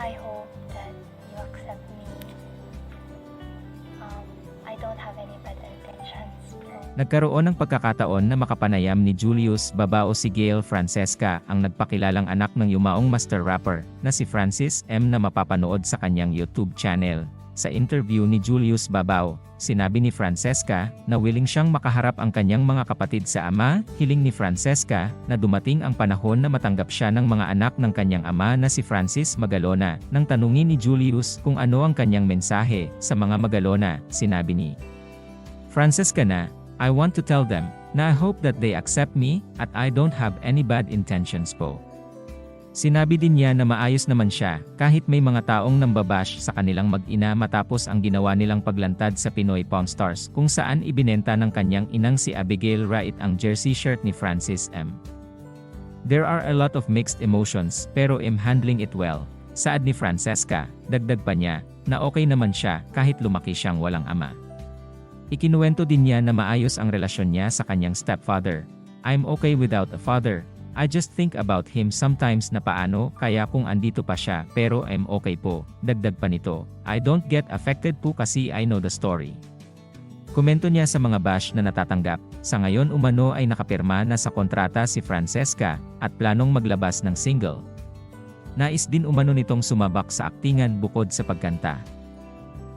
I hope that you accept me. Um, I don't have any bad intentions. Nagkaroon ng pagkakataon na makapanayam ni Julius Babao si Gail Francesca, ang nagpakilalang anak ng yumaong master rapper na si Francis M na mapapanood sa kanyang YouTube channel. Sa interview ni Julius Babao, sinabi ni Francesca na willing siyang makaharap ang kanyang mga kapatid sa ama, hiling ni Francesca na dumating ang panahon na matanggap siya ng mga anak ng kanyang ama na si Francis Magalona. Nang tanungin ni Julius kung ano ang kanyang mensahe sa mga Magalona, sinabi ni Francesca na, I want to tell them na I hope that they accept me at I don't have any bad intentions po. Sinabi din niya na maayos naman siya kahit may mga taong nambabash sa kanilang mag-ina matapos ang ginawa nilang paglantad sa Pinoy Pawn Stars kung saan ibinenta ng kanyang inang si Abigail Wright ang jersey shirt ni Francis M. There are a lot of mixed emotions pero I'm handling it well. Saad ni Francesca, dagdag pa niya, na okay naman siya kahit lumaki siyang walang ama. Ikinuwento din niya na maayos ang relasyon niya sa kanyang stepfather. I'm okay without a father. I just think about him sometimes na paano kaya kung andito pa siya pero I'm okay po. Dagdag pa nito, I don't get affected po kasi I know the story. Komento niya sa mga bash na natatanggap, sa ngayon umano ay nakapirma na sa kontrata si Francesca at planong maglabas ng single. Nais din umano nitong sumabak sa aktingan bukod sa pagkanta.